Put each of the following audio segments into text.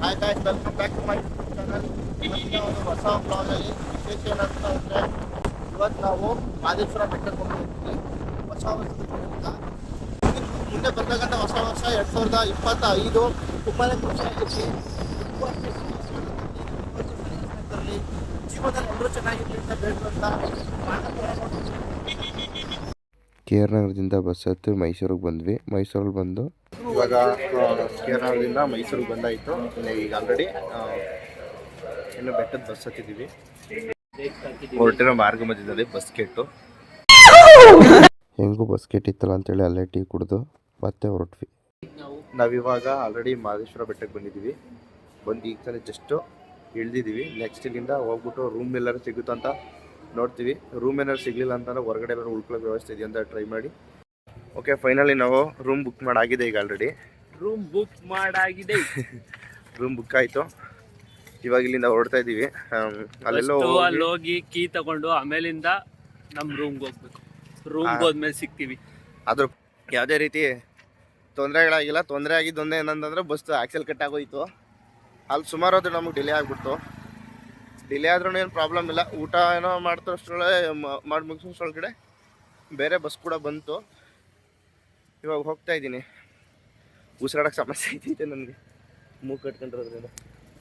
Hi guys welcome back to my channel ಇವತ್ತಿನ ಒಂದು ಹೊಸ ಬ್ಲಾಗಲ್ಲಿ ವಿಶೇಷ ಏನಂತ ಅಂದರೆ ಇವತ್ತು ನಾವು ಮಾದೇಶ್ವರ ಬೆಟ್ಟಕ್ಕೆ ಹೋಗ್ತಿದ್ವಿ ಹೊಸ ವರ್ಷದ. ಮುಂದೆ ಬರ್ತಕ್ಕಂಥ ಹೊಸ ವರ್ಷ ಎರಡು ಸಾವಿರದ ಇಪ್ಪತ್ತೈದು ತುಂಬಾನೇ ಖುಷಿ ಆಗಿತ್ತು ಜೀವನದಲ್ಲಿ ಎಲ್ಲರೂ ಚೆನ್ನಾಗಿರ್ಲಿ ಅಂತ ಬೇಡ್ಕೊಂತ ಕೆ ನಗರದಿಂದ ಬಸ್ ಹತ್ತಿ ಮೈಸೂರಿಗೆ ಬಂದ್ವಿ. ಮೈಸೂರಲ್ಲಿ ಬಂದು ಇವಾಗ ಕೇರಳದಿಂದ ಮೈಸೂರಿಗೆ ಬಂದಾಯಿತು. ಈಗ ಆಲ್ರೆಡಿ ಇನ್ನು ಬೆಟ್ಟದ ಬಸ್ ಹತ್ತಿದ್ದೀವಿ ಹೊರಟಿರೋ ಮಾರ್ಗ ಮಧ್ಯದಲ್ಲಿ ಬಸ್ ಕೆಟ್ಟು. ಹೆಂಗೂ ಬಸ್ ಕೆಟ್ಟಿತ್ತಲ್ಲ ಅಂತೇಳಿ ಅಲ್ಲೇ ಟೀ ಕುಡಿದು ಮತ್ತೆ ಹೊರಟ್ವಿ. ನಾವಿವಾಗ ಆಲ್ರೆಡಿ ಮಹದೇಶ್ವರ ಬೆಟ್ಟಕ್ಕೆ ಬಂದಿದ್ದೀವಿ ಬಂದು ಈಗ ತಾನೇ ಜಸ್ಟು ಇಳ್ದಿದ್ದೀವಿ ನೆಕ್ಸ್ಟ್ ಇಲ್ಲಿಂದ ಹೋಗ್ಬಿಟ್ಟು ರೂಮ್ ಎಲ್ಲರೂ ಸಿಗುತ್ತಂತ ನೋಡ್ತೀವಿ. ರೂಮ್ ಏನಾದ್ರು ಸಿಗಲಿಲ್ಲ ಅಂತಂದ್ರೆ ಹೊರಗಡೆ ಏನಾದ್ರು ಉಳ್ಕೊಳ್ಳೋ ವ್ಯವಸ್ಥೆ ಇದೆಯಾ ಅಂತ ಟ್ರೈ ಮಾಡಿ. ಓಕೆ ಫೈನಲಿ ನಾವು ರೂಮ್ ಬುಕ್ ಮಾಡಾಗಿದೆ ಈಗ ಆಲ್ರೆಡಿ ರೂಮ್ ಬುಕ್ ಮಾಡಾಗಿದೆ. ರೂಮ್ ಬುಕ್ ಆಯಿತು. ಇವಾಗ ಇಲ್ಲಿಂದ ಹೊರಡ್ತಾ ಇದ್ದೀವಿ. ಅಲ್ಲೆಲ್ಲೋ ಅಲ್ಲಿ ಹೋಗಿ ಕೀ ತಗೊಂಡು ಆಮೇಲಿಂದ ನಮ್ಮ ರೂಮ್ಗೆ ಹೋಗ್ಬೇಕು. ರೂಮ್ಗೆ. ಹೋದ್ಮೇಲೆ ಸಿಗ್ತೀವಿ. ಆದ್ರೂ ಯಾವುದೇ ರೀತಿ ತೊಂದರೆಗಳಾಗಿಲ್ಲ. ತೊಂದರೆ ಆಗಿದ್ದೊಂದೇ ಏನಂತಂದ್ರೆ ಬಸ್ ಆಕ್ಸಲ್ ಕಟ್ ಆಗೋಯ್ತು. ಅಲ್ಲಿ ಸುಮಾರು ಹೋದ್ರೆ ನಮಗೆ ಡಿಲೇ ಆಗಿಬಿಡ್ತು. ಡಿಲೇ ಆದ್ರೂ ಏನು ಪ್ರಾಬ್ಲಮ್ ಇಲ್ಲ. ಊಟ ಏನೋ ಮಾಡ್ತೋಷ್ಟರೊಳಗೆ ಮಾಡಿ ಮುಗಿಸೋಷ್ಟೊಳಗಡೆ ಬೇರೆ ಬಸ್ ಕೂಡ ಬಂತು. ಇವಾಗ ಹೋಗ್ತಾ ಇದ್ದೀನಿ. ಉಸಿರಾಡಕ್ಕೆ ಸಮಸ್ಯೆ ಐತೈತೆ ನನಗೆ. ಮೂಗು ಕಟ್ಕೊಂಡಿರೋದ್ರಿಂದ.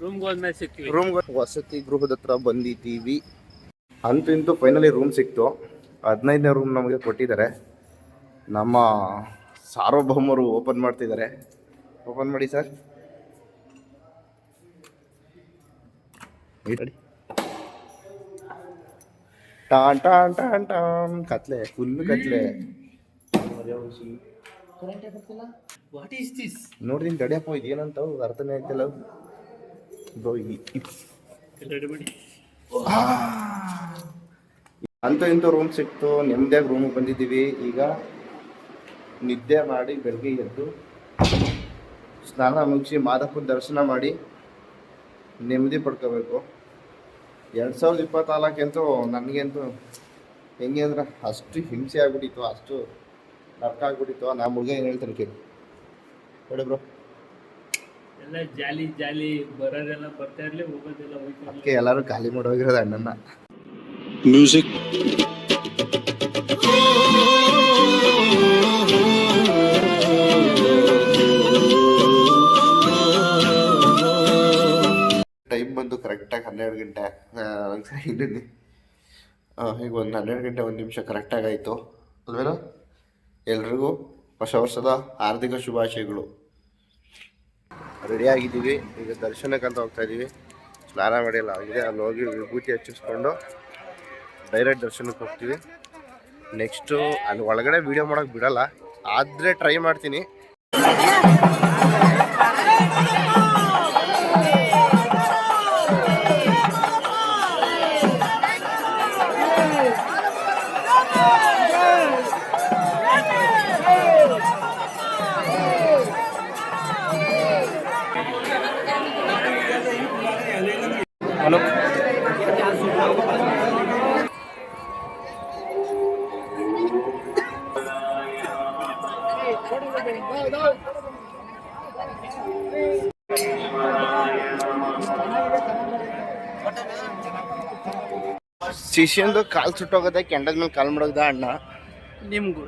ರೂಮ್ಗೆ ಹೋದ್ಮೇಲೆ ಸಿಗ್ತೀವಿ ರೂಮ್ಗೆ ವಸತಿ ಗೃಹದ ಹತ್ರ ಬಂದಿದ್ದೀವಿ. ಅಂತೂ ಇಂತೂ ಫೈನಲಿ ರೂಮ್ ಸಿಕ್ತು. ಹದಿನೈದನೇ ರೂಮ್ ನಮಗೆ ಕೊಟ್ಟಿದ್ದಾರೆ. ನಮ್ಮ ಸಾರ್ವಭೌಮರು ಓಪನ್ ಮಾಡ್ತಿದ್ದಾರೆ. ಓಪನ್ ಮಾಡಿ ಸರ್ ಟಾನ್ ಟಾನ್ ಟಾನ್ ಟಾನ್ ಕತ್ಲೆ ಫುಲ್ ಕತ್ಲೆ. ವಾಟ್ ಈಸ್ ದಿಸ್ ನೋಡ್ತೀನಿ ತಡಿಯಪ್ಪ ಇದು ಏನಂತ ಅರ್ಥನೇ ಆಗ್ತಿಲ್ಲ. ಬ್ರೋ ಅಂತ ಇಂತೂ ರೂಮ್ ಸಿಕ್ತು. ನೆಮ್ಮದಿಯಾಗಿ ರೂಮಿಗೆ ಬಂದಿದ್ದೀವಿ. ಈಗ ನಿದ್ದೆ ಮಾಡಿ ಬೆಳಗ್ಗೆ ಎದ್ದು ಸ್ನಾನ ಮುಗಿಸಿ ಮಾದಪ್ಪನ ದರ್ಶನ ಮಾಡಿ ನೆಮ್ಮದಿ ಪಡ್ಕೋಬೇಕು. ಎರಡು ಸಾವಿರದ ಇಪ್ಪತ್ನಾಲ್ಕಂತೂ ನನಗಂತೂ ಹೆಂಗೆ ಅಂದ್ರೆ ಅಷ್ಟು ಹಿಂಸೆ ಆಗ್ಬಿಟ್ಟಿತ್ತು. ಅಷ್ಟು ನರ್ಕ ಆಗ್ಬಿಟ್ಟಿತ್ತು. ನಾ ಹುಡುಗ ಏನು ಹೇಳ್ತಾನೆ ಕೇಳಿ. ಹೇಳಿ ಬ್ರೋ ಎಲ್ಲ ಜಾಲಿ ಜಾಲಿ ಬರೋದೆಲ್ಲ ಬರ್ತಾ ಇರಲಿ ಹೋಗೋದೆಲ್ಲ ಹೋಯ್ತಾ. ಅದಕ್ಕೆ ಎಲ್ಲರೂ ಖಾಲಿ ಮಾಡೋಗಿರೋದು ಅಣ್ಣನ ಮ್ಯೂಸಿಕ್ ಟೈಮ್ ಬಂದು ಕರೆಕ್ಟಾಗಿ ಹನ್ನೆರಡು ಗಂಟೆ ಇನ್ನೊಂದು ಈಗ ಒಂದು ಹನ್ನೆರಡು ಗಂಟೆ ಒಂದು ನಿಮಿಷ ಕರೆಕ್ಟಾಗಿ ಆಯಿತು. ಅಲ್ವೇನೋ? ಎಲ್ರಿಗೂ ಹೊಸ ವರ್ಷದ ಹಾರ್ದಿಕ ಶುಭಾಶಯಗಳು. ರೆಡಿಯಾಗಿದ್ದೀವಿ. ಈಗ ದರ್ಶನಕ್ಕಂತ ಹೋಗ್ತಾ ಇದ್ದೀವಿ. ಸ್ನಾನ ಮಾಡಿಲ್ಲ, ಆಗಿದೆ. ಅಲ್ಲಿ ಹೋಗಿ ವಿಭೂತಿ ಹಚ್ಚಿಸ್ಕೊಂಡು ಡೈರೆಕ್ಟ್ ದರ್ಶನಕ್ಕೆ ಹೋಗ್ತೀವಿ. ನೆಕ್ಸ್ಟು ಅಲ್ಲಿ ಒಳಗಡೆ ವೀಡಿಯೋ ಮಾಡೋಕ್ಕೆ ಬಿಡೋಲ್ಲ, ಆದರೆ ಟ್ರೈ ಮಾಡ್ತೀನಿ. ಶಿಷ್ಯಂದು ಕಾಲ್ ಸುಟ್ಟೋಗದೆ ಕೆಂಡದ ಮೇಲೆ ಕಾಲ್ ಮಾಡೋದ ಅಣ್ಣ? ನಿಮ್ಗೂ.